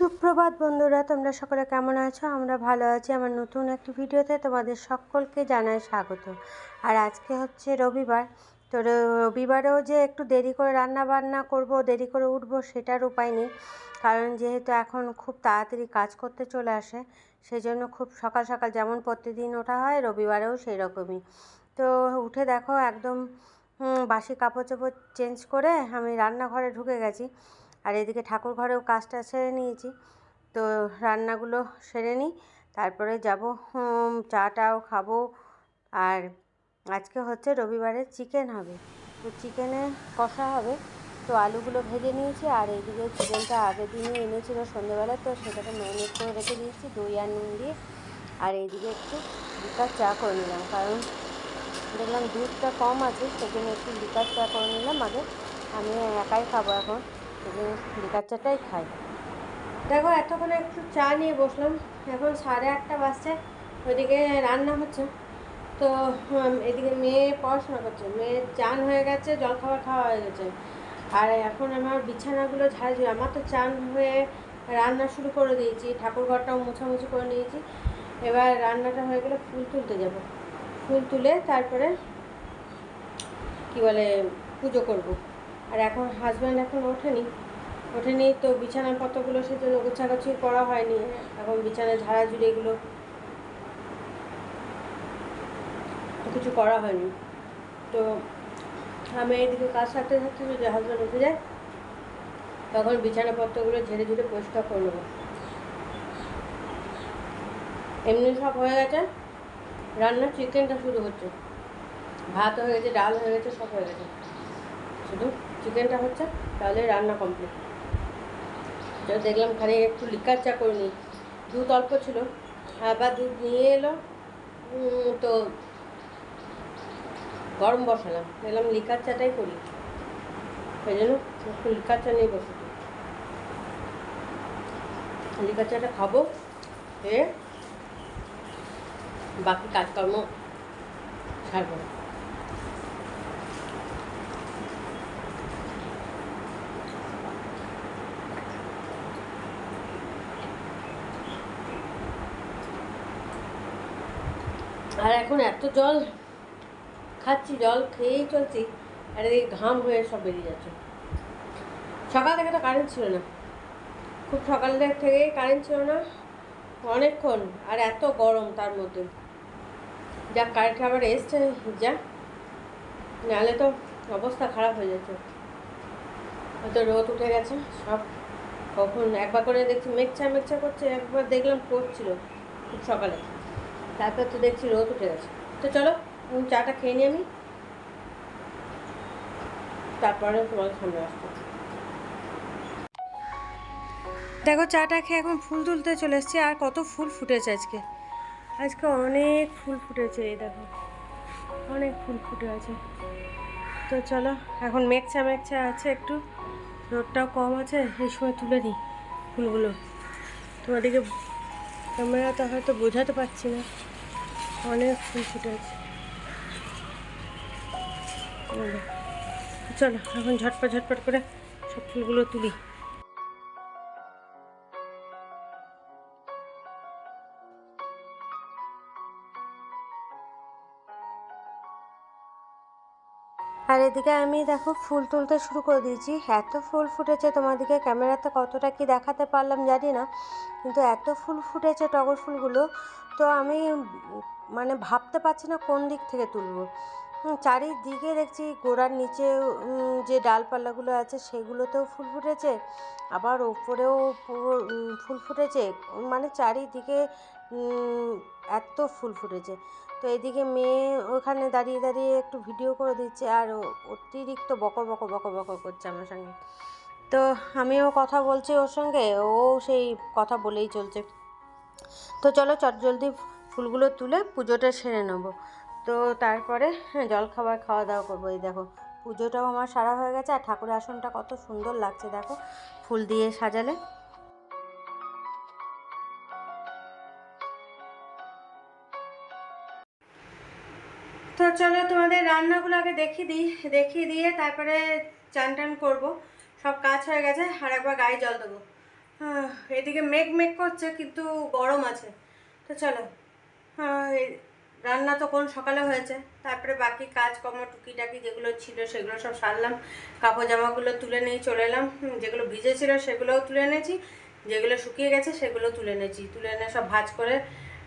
সুপ্রভাত বন্ধুরা, তোমরা সকলে কেমন আছো? আমরা ভালো আছি। আমার নতুন একটি ভিডিওতে তোমাদের সকলকে জানাই স্বাগত। আর আজকে হচ্ছে রবিবার। তো রবিবারেও যে একটু দেরি করে রান্না বান্না করব, দেরি করে উঠবো, সেটার উপায় নেই। কারণ যেহেতু এখন খুব তাড়াতাড়ি কাজ করতে চলে আসে সেই জন্য খুব সকাল সকাল যেমন প্রতিদিন ওঠা হয়, রবিবারেও সেই রকমই তো উঠে দেখো একদম বাসি কাপড় চোপড় চেঞ্জ করে আমি রান্নাঘরে ঢুকে গেছি। আর এদিকে ঠাকুর ঘরেও কাজটা সেরে নিয়েছি। তো রান্নাগুলো সেরে নিই, তারপরে যাব চাটাও খাব। আর আজকে হচ্ছে রবিবারে চিকেন হবে। তো চিকেনে কষা হবে। তো আলুগুলো ভেজে নিয়েছি আর এইদিকে চিকেনটা আগের দিনই এনেছিল সন্ধ্যেবেলা তো সেটাকে ম্যারিনেট করে রেখে দিয়েছি দই আর নুন দিয়ে। আর এইদিকে একটু লিকার চা করে নিলাম, কারণ দেখলাম দুধটা কম আছে, সেজন্য একটু লিকার চা করে নিলাম। আগে আমি একাই খাব এখন। সেজন্য লিকার খাই। দেখো, এতক্ষণ একটু চা নিয়ে বসলাম। এখন সাড়ে আটটা বাজছে। ওইদিকে রান্না হচ্ছে। তো এদিকে মেয়ে পড়াশোনা করছে। মেয়ের চান হয়ে গেছে, জলখাবার খাওয়া হয়ে গেছে। আর এখন আমার বিছানাগুলো ঝাড়ছি আমার তো চান হয়ে রান্না শুরু করে দিয়েছি। ঠাকুর ঘরটাও মোছামুছি করে নিয়েছি। এবার রান্নাটা হয়ে গেলে ফুল তুলতে যাব। ফুল তুলে তারপরে কি বলে, পুজো করব। আর এখন হাজব্যান্ড এখন ওঠেনি। ওঠেনি তো বিছানার পত্রগুলো সেজন্য গোছাগাছি করা হয়নি। এখন বিছানা ঝাড়াঝুড়ি এগুলো কিছু করা হয়নি। তো আমি এইদিকে কাজ সারতে থাকতে যদি হাজব্যান্ড উঠে যায়, তখন বিছানা পত্রগুলো ঝেড়ে ঝুড়ে পরিষ্কার করে নেব। এমনি সব হয়ে গেছে, রান্না চিকেনটা শুরু হচ্ছে। ভাত হয়ে গেছে, ডাল হয়ে গেছে, সব হয়ে গেছে। শুধু চিকেনটা হচ্ছে তাহলে রান্না কমপ্লিট তো দেখলাম খালি একটু লিকার চা করে নিই। দুধ অল্প ছিল। আবার দুধ নিয়ে এলো। তো গরম বসালাম। দেখলাম লিকার চাটাই করি। সেই জন্য একটু লিকার চা নিয়ে বসে লিকার চাটা খাব, খেয়ে বাকি কাজকর্ম সারবো। আর এখন এত জল খাচ্ছি, জল খেয়েই চলছি, আর এদিকে ঘাম হয়ে সব বেরিয়ে যাচ্ছে। সকাল থেকে তো কারেন্ট ছিল না। খুব সকাল থেকেই কারেন্ট ছিল না, অনেকক্ষণ, আর এত গরম তার মধ্যে। যা কারেন্ট আবার এসছে যা নাহলে তো অবস্থা খারাপ হয়ে যাচ্ছে হয়তো রোদ উঠে গেছে, সব কখন একবার করে দেখছি মেঘচা মেঘচা করছে, একবার দেখলাম করছিল খুব সকালে। তারপর তো দেখছি রোদ উঠে গেছে। তো চলো চাটা খেয়ে নিই আমি। তারপরে তোমার সামনে আসব। দেখো, চাটা খেয়ে এখন ফুল তুলতে চলে এসেছি, আর কত ফুল ফুটেছে আজকে। আজকে অনেক ফুল ফুটেছে, এই দেখো। অনেক ফুল ফুটে আছে। তো চলো, এখন মেঘচা মেঘচা আছে একটু। রোদটাও কম আছে, এই সময় তুলে দিই ফুলগুলো। তোমাদেরকে ক্যামেরাতে হয়তো বোঝাতে পারছি না। অনেক ফুল আছে চলো এখন ঝটপট ঝটপট করে সব ফুলগুলো তুলি। এদিকে আমি দেখো ফুল তুলতে শুরু করে দিয়েছি। এত ফুল ফুটেছে তোমাদেরকে, ক্যামেরাতে কতটা কি দেখাতে পারলাম জানি না, কিন্তু এত ফুল ফুটেছে টগর ফুলগুলো। তো আমি মানে ভাবতে পারছি না কোন দিক থেকে তুলবো। চারিদিকে দেখছি গোড়ার নিচে যে ডালপালাগুলো আছে সেগুলোতেও ফুল ফুটেছে, আবার ওপরেও পুরো ফুল ফুটেছে। মানে চারিদিকে এত ফুল ফুটেছে। তো এদিকে মেয়ে ওখানে দাঁড়িয়ে দাঁড়িয়ে একটু ভিডিও করে দিচ্ছে আর অতিরিক্ত বকর বকর বকর বকর করছে আমার সঙ্গে। তো আমিও কথা বলছি ওর সঙ্গে, ও সেই কথা বলেই চলছে। তো চলো চট জলদি ফুলগুলো তুলে পুজোটা সেরে নেব। তো তারপরে জলখাবার খাওয়া দাওয়া করব, এই দেখো। পুজোটাও আমার সারা হয়ে গেছে আর ঠাকুরের আসনটা কত সুন্দর লাগছে, দেখো। ফুল দিয়ে সাজালে। তো চলো তোমাদের রান্নাগুলো আগে দেখিয়ে দিই, দেখিয়ে দিয়ে তারপরে চান টান করব। সব কাজ হয়ে গেছে, আর একবার গায়ে জল দেবো। এদিকে মেঘ মেঘ করছে, কিন্তু গরম আছে। তো চলো রান্না তো কোন সকালে হয়েছে, তারপরে বাকি কাজকর্ম টুকিটাকি যেগুলো ছিল সেগুলো সব সারলাম। কাপড় জামাগুলো তুলে নিয়ে চলে এলাম। যেগুলো ভিজে ছিল সেগুলোও তুলে এনেছি। যেগুলো শুকিয়ে গেছে সেগুলো তুলে এনেছি। তুলে এনে সব ভাজ করে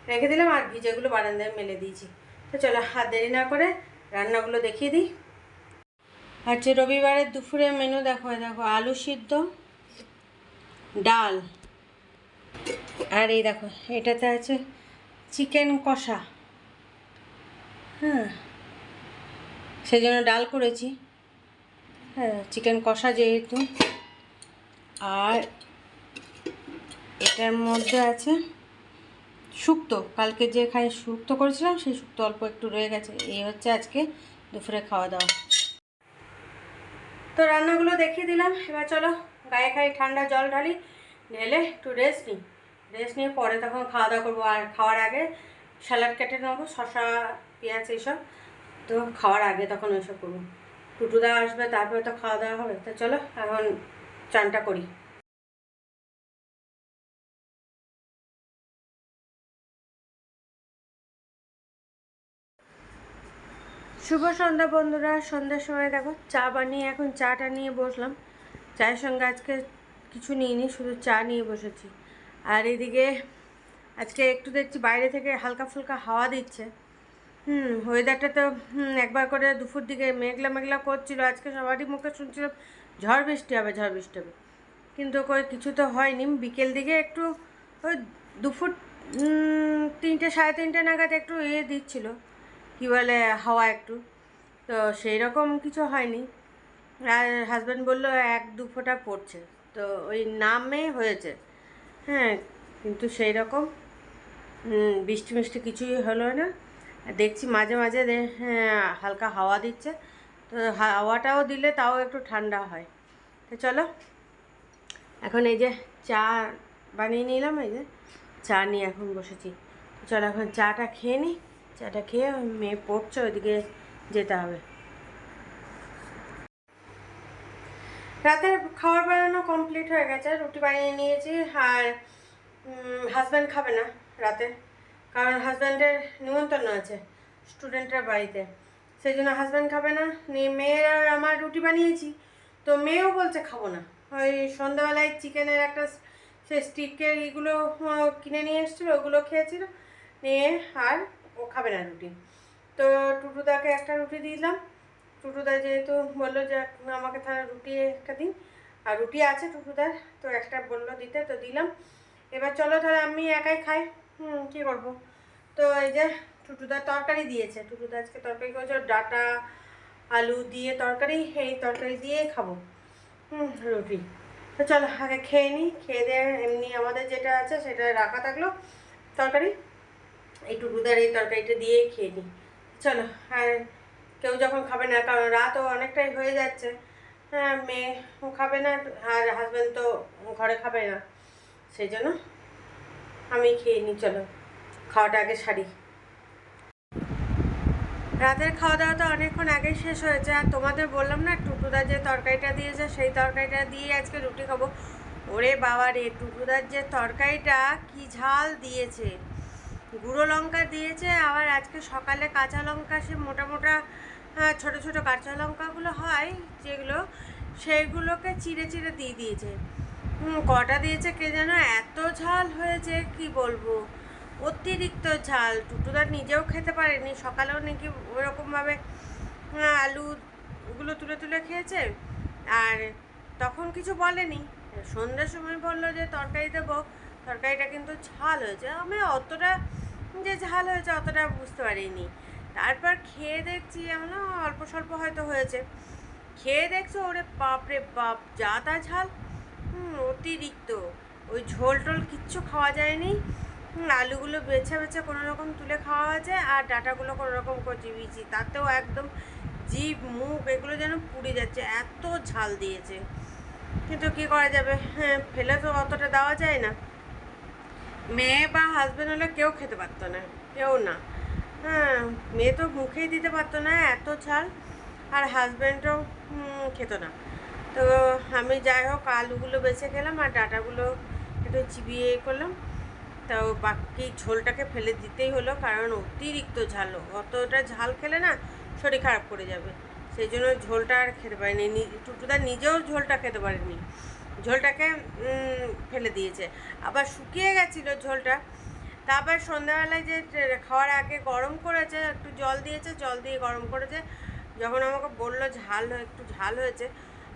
রেখে দিলাম, আর ভিজেগুলো বারান্দায় মেলে দিয়েছি। তো চলো হাত দেরি না করে রান্নাগুলো দেখিয়ে দিই। আজকে রবিবারের দুপুরে মেনু দেখো দেখো আলু সিদ্ধ, ডাল, আর এই দেখো, এটাতে আছে চিকেন কষা। হ্যাঁ সেই জন্য ডাল করেছি। হ্যাঁ চিকেন কষা যেহেতু। আর এটার মধ্যে আছে শুক্তো। কালকে যে খাই শুক্তো করেছিলাম, সেই শুক্তো অল্প একটু রয়ে গেছে। এই হচ্ছে আজকে দুপুরে খাওয়া দাওয়া। তো রান্নাগুলো দেখিয়ে দিলাম। এবার চলো গায়ে খাই ঠান্ডা জল ঢালি, ঢেলে একটু রেস্ট নিই। রেস্ট নিয়ে পরে তখন খাওয়া দাওয়া করব। আর খাওয়ার আগে স্যালাড কেটে নেব শশা পেঁয়াজ এইসব। তো খাওয়ার আগে তখন ওইসব করব। টুটুদা আসবে, তারপরে তো খাওয়া দাওয়া হবে। তো চলো এখন চানটা করি। শুভ সন্ধ্যা বন্ধুরা, সন্ধ্যার সময় দেখো, চা বানিয়ে এখন চাটা নিয়ে বসলাম। চায়ের সঙ্গে আজকে কিছু নিইনি, শুধু চা নিয়ে বসেছি। আর এদিকে আজকে একটু দেখছি বাইরে থেকে হালকা ফুলকা হাওয়া দিচ্ছে। হুম ওয়েদারটা তো একবার করে দুপুর দিকে মেঘলা মেঘলা করছিল, আজকে সবারই মুখে শুনছিলাম ঝড় বৃষ্টি হবে, ঝড় বৃষ্টি হবে। কিন্তু কই, কিছু তো হয়নি। বিকেল দিকে একটু ওই দুপুর তিনটে, সাড়ে তিনটে নাগাদ একটু ইয়ে দিচ্ছিল। কী বলে হাওয়া একটু। তো সেই রকম কিছু হয়নি। আর হাজব্যান্ড বলল এক দু ফোঁটা পড়ছে। তো ওই নামে হয়েছে। হ্যাঁ কিন্তু সেই রকম বৃষ্টি মিষ্টি কিছুই হলো না। দেখছি মাঝে মাঝে হ্যাঁ, হালকা হাওয়া দিচ্ছে। তো হাওয়াটাও দিলে তাও একটু ঠান্ডা হয়। তো চলো এখন এই যে চা বানিয়ে নিলাম এই যে চা নিয়ে এখন বসেছি। চলো এখন চাটা খেয়ে নিই চাটা খেয়ে মেয়ে পড়ছে, ওইদিকে যেতে হবে। রাতের খাবার বানানো কমপ্লিট হয়ে গেছে, রুটি বানিয়ে নিয়েছি আর হাজব্যান্ড খাবে না রাতে, কারণ হাজব্যান্ডের নিমন্ত্রণ আছে স্টুডেন্টের বাড়িতে। সেই জন্য হাজব্যান্ড খাবে না, নিয়ে মেয়ের আর আমার রুটি বানিয়েছি, তো মেয়েও বলছে খাব না। ওই সন্ধ্যাবেলায় চিকেনের একটা সে স্টিকের ইগুলো কিনে নিয়ে এসেছিল, ওগুলো খেয়েছিল, নিয়ে আর ও খাবে না রুটি। তো টুটুদাকে একটা রুটি দিলাম। টুটুদা যেহেতু বলল যে আমাকে তাহলে রুটি একটা দিন। আর রুটি আছে টুটুদার, তো একটা বলল দিতে, তো দিলাম। এবার চলো তাহলে আমি একাই খাই। হুম, কী করব? তো এই যে টুটুদার তরকারি দিয়েছে। টুটুদা আজকে তরকারি করেছে ডাটা, আলু দিয়ে তরকারি, এই তরকারি দিয়ে খাব। হুম, রুটি। তো চলো আগে খেয়ে নিই। খেয়ে দিয়ে এমনি আমাদের যেটা আছে সেটা রাখা থাকল তরকারি। এই টুটুদার এই তরকারিটা দিয়েই খেয়ে নিই। চলো, আর কেউ যখন খাবে না, কারণ রাতও অনেকটাই হয়ে যাচ্ছে হ্যাঁ মেয়ে খাবে না আর হাজব্যান্ড তো ঘরে খাবে না, সেই জন্য আমি খেয়ে নিই, চলো, খাওয়াটা আগে সারি। রাতের খাওয়া দাওয়া তো অনেকক্ষণ আগেই শেষ হয়েছে, আর তোমাদের বললাম না, টুটুদা যে তরকারিটা দিয়েছে, সেই তরকারিটা দিয়ে আজকে রুটি খাব। ওরে বাবা রে টুটুদার যে তরকারিটা কি ঝাল দিয়েছে। গুঁড়ো লঙ্কা দিয়েছে আবার আজকে সকালে কাঁচা লঙ্কা সে মোটা মোটা ছোট ছোট কাঁচা লঙ্কাগুলো হয় যেগুলো সেইগুলোকে চিড়ে চিড়ে দিয়ে দিয়েছে। কটা দিয়েছে কে যেন এত ঝাল হয়েছে কি বলব? অতিরিক্ত ঝাল। টুটুদা নিজেও খেতে পারেনি। সকালেও নাকি ওরকমভাবে আহ, আলু ওগুলো তুলে তুলে খেয়েছে। আর তখন কিছু বলেনি। সন্ধ্যার সময় বলল যে তরকারি দেবো। তরকারিটা কিন্তু ঝাল হয়েছে। আমি অতটা যে ঝাল হয়েছে অতটা বুঝতে পারিনি। তারপর খেয়ে দেখছি এমন অল্প স্বল্প হয়তো হয়েছে। খেয়ে দেখছ, ওরে বাপরে বাপ, যা তা ঝাল। অতিরিক্ত। ওই ঝোল টোল কিচ্ছু খাওয়া যায়নি। আলুগুলো বেছে বেছে কোনো রকম তুলে খাওয়া হয়েছে আর ডাটাগুলো কোনো রকম কচি বিচি তাতেও একদম জিভ, মুখ এগুলো যেন পুড়ে যাচ্ছে, এত ঝাল দিয়েছে। কিন্তু কি করা যাবে? হ্যাঁ ফেলে তো অতটা দেওয়া যায় না। মেয়ে বা হাজব্যান্ড হলে কেউ খেতে পারতো না, কেউ না। হ্যাঁ মেয়ে তো মুখেই দিতে পারতো না, এত ঝাল। আর হাজব্যান্ডও খেত না। তো আমি যাই হোক, আলুগুলো বেছে খেলাম আর ডাটাগুলো একটু চিবিয়ে করলাম। তো বাকি ঝোলটাকে ফেলে দিতেই হলো, কারণ অতিরিক্ত ঝাল। অতটা ঝাল খেলে না শরীর খারাপ করে যাবে। সেই জন্য ঝোলটা আর খেতে পারিনি টুটুদা নিজেও ঝোলটা খেতে পারেনি। ঝোলটাকে ফেলে দিয়েছে। আবার শুকিয়ে গেছিল ঝোলটা। তারপর সন্ধ্যাবেলায় যে খাওয়ার আগে গরম করেছে, একটু জল দিয়েছে, জল দিয়ে গরম করেছে। যখন আমাকে বলল ঝাল একটু ঝাল হয়েছে,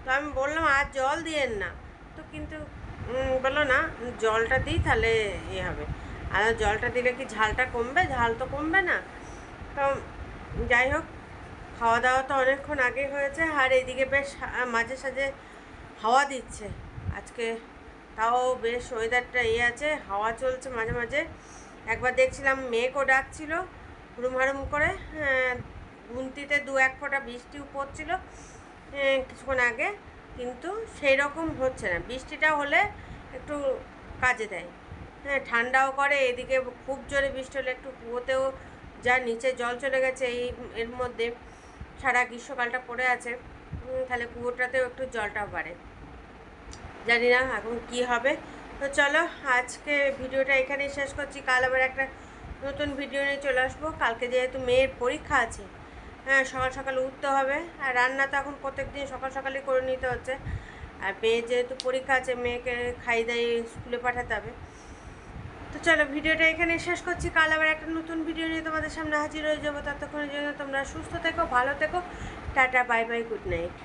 তো আমি বললাম, আর জল দিয়েন না। তো কিন্তু বলল, না, জলটা দিই, তাহলে ইয়ে হবে। আর জলটা দিলে কি ঝালটা কমবে? ঝাল তো কমবে না। তো যাই হোক, খাওয়া দাওয়া তো অনেকক্ষণ আগে হয়েছে, আর এদিকে বেশ মাঝে সাঝে হাওয়া দিচ্ছে। আজকে তাও বেশ ওয়েদারটা ইয়ে আছে হাওয়া চলছে মাঝে মাঝে। একবার দেখছিলাম মেঘও ডাকছিল হুড়ুম হাড়ুম করে হ্যাঁ, গুনতিতে দু এক ফোঁটা বৃষ্টিও পড়ছিল হ্যাঁ, কিছুক্ষণ আগে কিন্তু সেই রকম হচ্ছে না। বৃষ্টিটা হলে একটু কাজে দেয়। হ্যাঁ ঠান্ডাও করে এদিকে খুব জোরে বৃষ্টি হলে একটু কুয়োতেও যা নিচে জল চলে গেছে এই এর মধ্যে সারা গ্রীষ্মকালটা পড়ে আছে তাহলে কুয়োটাতেও একটু জলটা বাড়ে। জানি না এখন কি হবে। তো চলো, আজকে ভিডিওটা এখানেই শেষ করছি। কাল আবার একটা নতুন ভিডিও নিয়ে চলে আসব। কালকে যেহেতু মেয়ের পরীক্ষা আছে হ্যাঁ সকাল সকাল উঠতে হবে। আর রান্না তো এখন প্রত্যেক দিন সকাল সকালই করে নিতে হচ্ছে। আর মেয়ের যেহেতু পরীক্ষা আছে, মেয়েকে খাই দাইয়ে স্কুলে পাঠাতে হবে। তো চলো, ভিডিওটা এখানে শেষ করছি। কাল আবার একটা নতুন ভিডিও নিয়ে তোমাদের সামনে হাজির হয়ে যাব। ততক্ষণের জন্য তোমরা সুস্থ থেকো, ভালো থেকো। Tata, bye bye, good night.